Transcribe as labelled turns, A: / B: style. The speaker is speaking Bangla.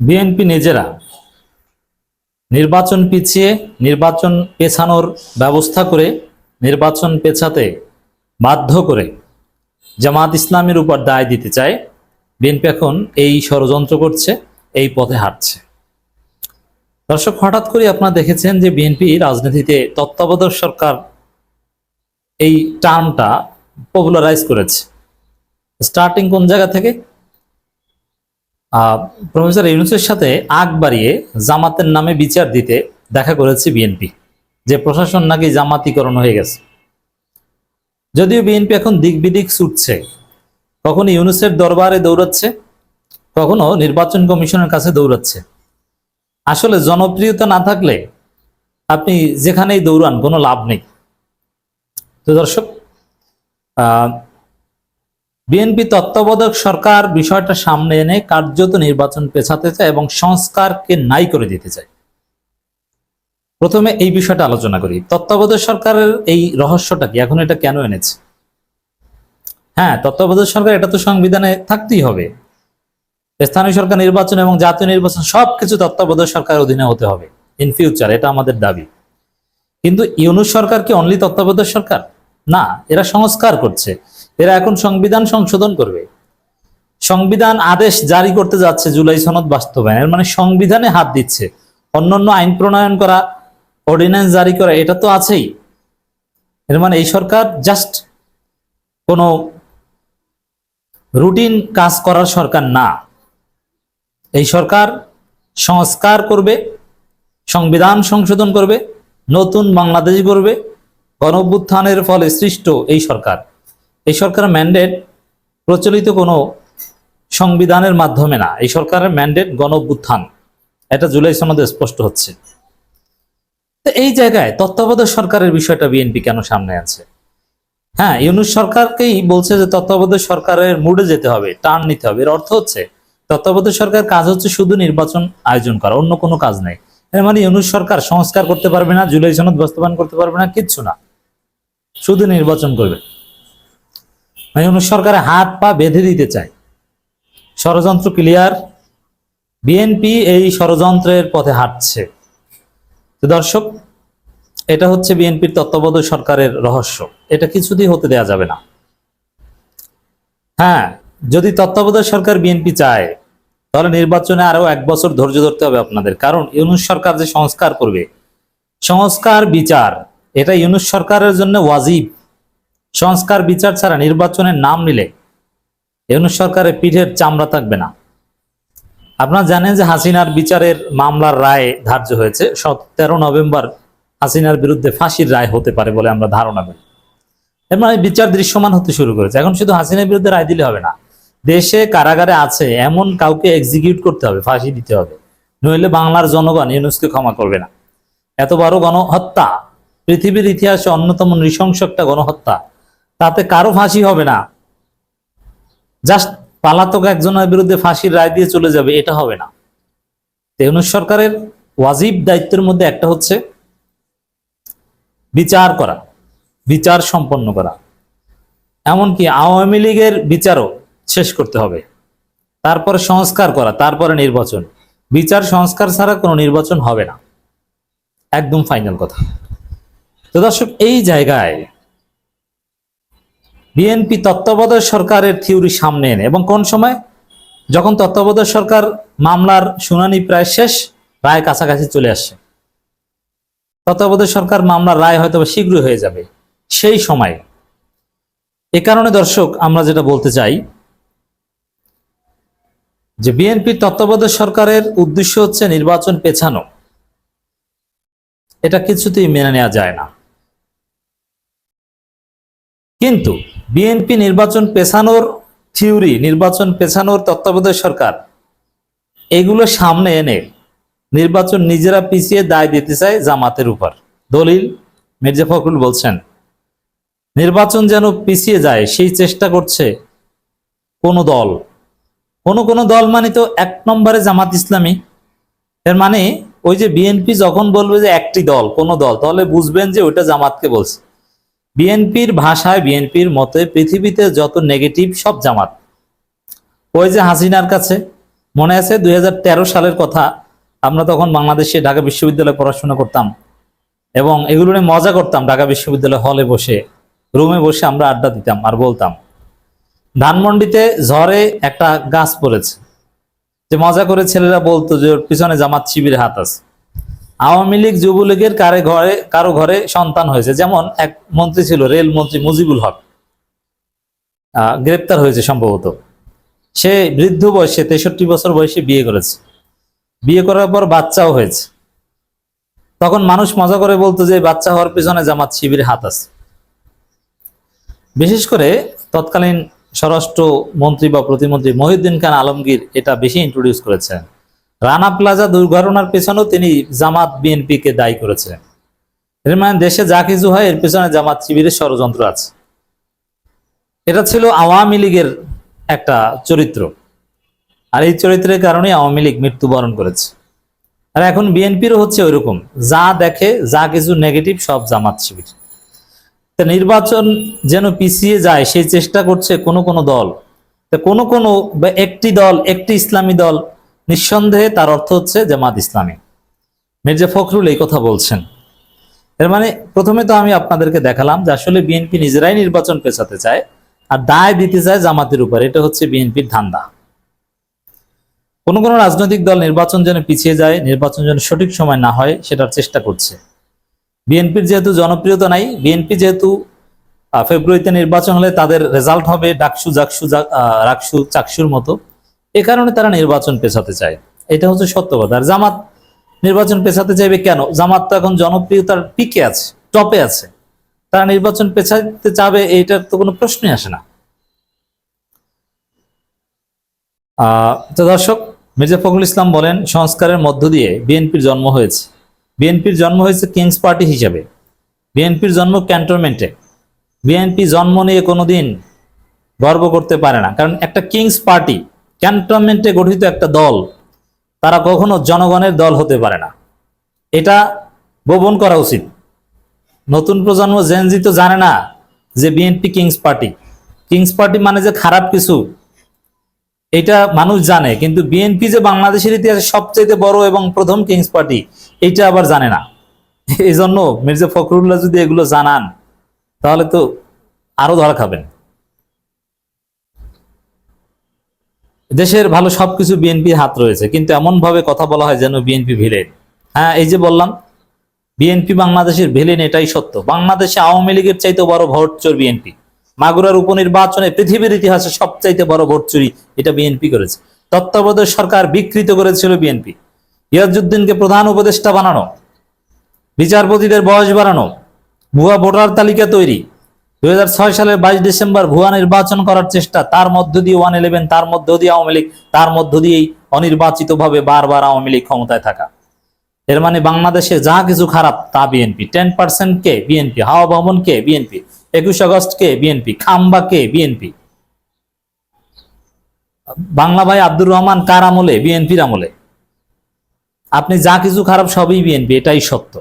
A: বিএনপি নিজেরা নির্বাচন পিছিয়ে নির্বাচন পেছানোর ব্যবস্থা করে নির্বাচন পেছাতে বাধ্য করে জামাত ইসলামের উপর দায় দিতে চায়। বিএনপি এখন এই ষড়যন্ত্র করছে, এই পথে হাঁটছে। দর্শক, হঠাৎ করে আপনারা দেখেছেন যে বিএনপি রাজনীতিতে তত্ত্বাবধায়ক সরকার এই টার্মটা পপুলারাইজ করেছে। স্টার্টিং কোন জায়গা থেকে? প্রফেসর ইউনুসের সাথে আগ বাড়িয়ে জামাতের নামে বিচার দিতে দেখা করেছে বিএনপি, যে প্রশাসন নাকি জামাতিকরণ হয়ে গেছে। যদিও বিএনপি এখন দিক বিদিক ছুটছে, কখনো ইউনুসের দরবারে দৌড়াচ্ছে, কখনো নির্বাচন কমিশনের কাছে দৌড়াচ্ছে। আসলে জনপ্রিয়তা না থাকলে আপনি যেখানেই দৌড়ান কোনো লাভ নেই। তো দর্শক বিএনপি তত্ত্বাবধায়ক সরকার বিষয়টা সামনে এনে কার্যত নির্বাচন পেছাতে চায় এবং সংস্কারকে নাই করে দিতে চায়। প্রথমে এই বিষয়টা আলোচনা করি। তত্ত্বাবধায়ক সরকারের এই রহস্যটা কি? এখন এটা কেন এনেছে? হ্যাঁ তত্ত্বাবধায়ক সরকার, এটা তো সংবিধানে থাকতেই হবে। স্থানীয় সরকার নির্বাচন এবং জাতীয় নির্বাচন সবকিছু তত্ত্বাবধায়ক সরকারের অধীনে হতে হবে। ইন ফিউচার এটা আমাদের দাবি। কিন্তু ইউনুস সরকার কি অনলি তত্ত্বাবধায়ক সরকার? না, এরা সংস্কার করছে। এরা এখন সংবিধান সংশোধন করবে। সংবিধান আদেশ জারি করতে যাচ্ছে জুলাই সনদ বাস্তবায়ন। এর মানে সংবিধানে হাত দিচ্ছে। অন্যান্য আইন প্রণয়ন করা অর্ডিন্যান্স জারি করা, এটা তো আছেই। এর মানে এই সরকার জাস্ট কোনো রুটিন কাজ করার সরকার না। এই সরকার সংস্কার করবে, সংবিধান সংশোধন করবে, নতুন বাংলাদেশ করবে গণঅভ্যুত্থানের ফলে সৃষ্ট এই সরকার। এই সরকারের ম্যান্ডেট প্রচলিত কোনো সংবিধানের মাধ্যমে না। এই সরকারের ম্যান্ডেট গণ এটা জুলাই সনদে স্পষ্ট হচ্ছে। তো এই জায়গায় তত্ত্বাবধায়ক সরকারের বিষয়টা বিএনপি কেন সামনে আছে? হ্যাঁ ইউনুস সরকারকেই বলছে যে তত্ত্বাবধায়ক সরকারের মুডে যেতে হবে, টার্ন নিতে হবে। এর অর্থ হচ্ছে, তত্ত্বাবধায়ক সরকার কাজ হচ্ছে শুধু নির্বাচন আয়োজন করা, অন্য কোনো কাজ নেই। এর মানে ইউনুস সরকার সংস্কার করতে পারবে না, জুলাই সনদ বাস্তবায়ন করতে পারবে না, কিচ্ছু না। শুধু নির্বাচন করবে। মানে ইউনুস সরকারের হাত পা বেঁধে দিতে চায়। ষড়যন্ত্র ক্লিয়ার বিএনপি এই ষড়যন্ত্রের পথে হাঁটছে। তো দর্শক, এটা হচ্ছে বিএনপির তত্ত্বাবধায়ক সরকারের রহস্য। এটা কিছুতেই হতে দেয়া যাবে না। হ্যাঁ যদি তত্ত্বাবধায়ক সরকার বিএনপি চায়, তাহলে নির্বাচনে আরও এক বছর ধৈর্য ধরতে হবে আপনাদের। কারণ ইউনুস সরকার যে সংস্কার করবে, সংস্কার বিচার, এটা ইউনুস সরকারের জন্য ওয়াজিব। সংস্কার বিচার ছাড়া নির্বাচনের নাম নিলে ইউনুস সরকারের পিঠের চামড়া থাকবে না। আপনারা জানেন যে হাসিনার বিচারের মামলার রায় ধার্য হয়েছে। তেরো নভেম্বর হাসিনার বিরুদ্ধে ফাঁসির রায় হতে পারে বলে আমরা ধারণা করি। এর মানে বিচার দৃশ্যমান হতে শুরু করেছে। এখন শুধু হাসিনার বিরুদ্ধে রায় দিলে হবে না। দেশে কারাগারে আছে, এমন কাউকে এক্সিকিউট করতে হবে, ফাঁসি দিতে হবে। নইলে বাংলার জনগণ ইউনুসকে ক্ষমা করবে না। এত বড় গণহত্যা, পৃথিবীর ইতিহাসে অন্যতম নৃশংস একটা গণহত্যা। তাতে কারও ফাঁসি হবে না। জাস্ট পালাতক একজনের বিরুদ্ধে ফাঁসির রায় দিয়ে চলে যাবে, এটা হবে না। ইউনুস সরকারের ওয়াজিব দায়িত্বের মধ্যে একটা হচ্ছে বিচার করা, বিচার সম্পন্ন করা। এমনকি আওয়ামী লীগের বিচারও শেষ করতে হবে। তারপরে সংস্কার করা, তারপরে নির্বাচন। বিচার সংস্কার ছাড়া কোনো নির্বাচন হবে না। একদম ফাইনাল কথা। তো দর্শক, এই জায়গায় বিএনপি তত্ত্বাবধায়ক সরকারের থিওরি সামনে এনে এবং কোন সময়? যখন তত্ত্বাবধায়ক সরকার মামলার শুনানি প্রায় শেষ, রায় কাছাকাছি চলে আসছে তত্ত্বাবধায়ক সরকার মামলার রায় হয়তো শীঘ্রই হয়ে যাবে। সেই সময়ে। এ কারণে দর্শক, আমরা যেটা বলতে চাই, যে বিএনপি তত্ত্বাবধায়ক সরকারের উদ্দেশ্য হচ্ছে নির্বাচন পেছানো। এটা কিছুতেই মেনে নেওয়া যায় না। কিন্তু বিএনপি নির্বাচন পেছানোর থিওরি, নির্বাচন পেছানোর তত্ত্বাবধায়ক সরকার, এগুলো সামনে এনে নির্বাচন নিজেরা পিছিয়ে দায় দিতে চায় জামাতের উপর। দলিল মির্জা ফখরুল বলছেন, নির্বাচন যেন পিছিয়ে যায়, সেই চেষ্টা করছে কোন দল। কোন কোন দল মানে তো এক নম্বরে জামাত ইসলামী। এর মানে ওই যে বিএনপি যখন বলবে যে একটি দল, কোন দল, তাহলে বুঝবেন যে ওইটা জামাতকে বলছে। বিএনপির ভাষায়, বিএনপির মতে পৃথিবীতে যত নেগেটিভ সব জামাত। ওই যে হাসিনার কাছে মনে আছে দু হাজার তেরো সালের কথা, আমরা তখন বাংলাদেশে ঢাকা বিশ্ববিদ্যালয়ে পড়াশোনা করতাম এবং এগুলো নিয়ে মজা করতাম, ঢাকা বিশ্ববিদ্যালয় হলে বসে রুমে বসে আমরা আড্ডা দিতাম আর বলতাম। ধানমন্ডিতে ঝড়ে একটা গাছ পড়েছে, যে মজা করে ছেলেরা বলতো যে ওর পিছনে জামাত শিবিরের হাত আছে। আওয়ামী লীগ যুবলীগের কারে ঘরে, কারও ঘরে সন্তান হয়েছে। যেমন এক মন্ত্রী ছিল, রেল মন্ত্রী মুজিবুল হক। গ্রেপ্তার হয়েছে সম্ভবত। সে বৃদ্ধ বয়সে, তেষট্টি বছর বয়সে বিয়ে করেছে। বিয়ে করার পর বাচ্চাও হয়েছে। তখন মানুষ মজা করে বলতো যে, বাচ্চা হওয়ার পিছনে জামাত শিবির হাত আছে। বিশেষ করে তৎকালীন স্বরাষ্ট্র মন্ত্রী বা প্রতিমন্ত্রী মহিউদ্দিন খান আলমগীর এটা বেশি ইন্ট্রোডিউস করেছেন। রানা প্লাজা দুর্ঘটনার পেছনেও তিনি জামাত বিএনপিকে দায়ী করেছিলেন। এর মানে দেশে যা কিছু হয়, এর পেছনে জামাত শিবিরের ষড়যন্ত্র আছে। এটা ছিল আওয়ামী লীগের একটা চরিত্র। আর এই চরিত্রের কারণে আওয়ামী লীগ মৃত্যুবরণ করেছে। আর এখন বিএনপিরও হচ্ছে ওইরকম। যা দেখে, যা কিছু নেগেটিভ সব জামাত শিবির। তা নির্বাচন যেন পিছিয়ে যায়, সেই চেষ্টা করছে কোনো কোনো দল। তা কোনো কোনো বা একটি দল, একটি ইসলামী দল নিঃসন্দেহে তার অর্থ হচ্ছে জামাত ইসলামী। মির্জা ফখরুল এই কথা বলছেন। এর মানে প্রথমে তো আমি আপনাদেরকে দেখালাম যে আসলে বিএনপি নিজেরাই নির্বাচন পেছাতে চায় আর দায় দিতে চায় জামাতের উপর। এটা হচ্ছে বিএনপির ধান্দা। কোনো কোনো রাজনৈতিক দল নির্বাচন যেন পিছিয়ে যায়, নির্বাচন যেন সঠিক সময় না হয়, সেটার চেষ্টা করছে। বিএনপির যেহেতু জনপ্রিয়তা নাই, বিএনপি যেহেতু ফেব্রুয়ারিতে নির্বাচন হলে তাদের রেজাল্ট হবে ডাকসু, জাকসু রাকসু, চাকসুর মতো। এ কারণে তারা নির্বাচন পেছাতে চায়। এটা হচ্ছে সত্য কথা আর জামাত নির্বাচন পেছাতে চাইবে কেন? জামাত তো এখন জনপ্রিয়তার পিকে আছে, টপে আছে। তারা নির্বাচন পেছাতে চাবে, এইটার তো কোনো প্রশ্নই আসে না। তো দর্শক, মির্জা ফখরুল ইসলাম বলেন, সংস্কারের মধ্য দিয়ে বিএনপির জন্ম হয়েছে। বিএনপির জন্ম হয়েছে কিংস পার্টি হিসাবে। বিএনপির জন্ম ক্যান্টনমেন্টে। বিএনপি জন্ম নিয়ে কোনোদিন গর্ব করতে পারে না। কারণ একটা কিংস পার্টি ক্যান্টনমেন্টে গঠিত একটা দল, তারা কখনো জনগণের দল হতে পারে না। এটা গোপন করা উচিত। নতুন প্রজন্ম জেনজি তো জানে না যে BNP kings party kings party মানে যে খারাপ কিছু, এটা মানুষ জানে, কিন্তু বিএনপি যে বাংলাদেশের ইতিহাসে সবচেয়ে বড় এবং প্রথম কিংস পার্টি এটা আবার জানে না। এই জন্য মির্জা ফখরুল্লাহ যদি এগুলো জানান, তাহলে তো আরও ধরা খাবেন। দেশের ভালো সবকিছু বিএনপির হাত রয়েছে, কিন্তু এমন ভাবে কথা বলা হয় যেন বিএনপি ভিলেন হ্যাঁ এই যে বললাম বিএনপি বাংলাদেশের ভিলেন এটাই সত্য। বাংলাদেশে আওয়ামী লীগের চাইতে বড় ভোট চোর বিএনপি মাগুরার উপনির্বাচনে পৃথিবীর ইতিহাসে সবচাইতে বড় ভোট চুরি এটা বিএনপি করেছে। তত্ত্বাবধায়ক সরকার বিকৃত করেছিল বিএনপি ইয়াজুদ্দিনকে প্রধান উপদেষ্টা বানানো, বিচারপতিদের বয়স বাড়ানো, ভুয়া ভোটার তালিকা তৈরি দুই সালের বাইশ ডিসেম্বর ভুয়া নির্বাচন করার চেষ্টা, তার মধ্য দিয়ে ওয়ান ইলেভেন, তার মধ্য দিয়ে আওয়ামী লীগ, তার মধ্য দিয়েই অনির্বাচিতভাবে বারবার আওয়ামী লীগ ক্ষমতায় থাকা। এর মানে বাংলাদেশে যা কিছু খারাপ, তা বিএনপি। টেন পার্সেন্ট কে? বিএনপি। হাওয়া ভবন কে? বিএনপি। একুশ আগস্ট কে? বিএনপি। খাম্বা কে? বিএনপি। বাংলা ভাই আব্দুর রহমান কার আমলে? বিএনপির আমলে। আপনি যা কিছু খারাপ সবই বিএনপি, এটাই সত্য।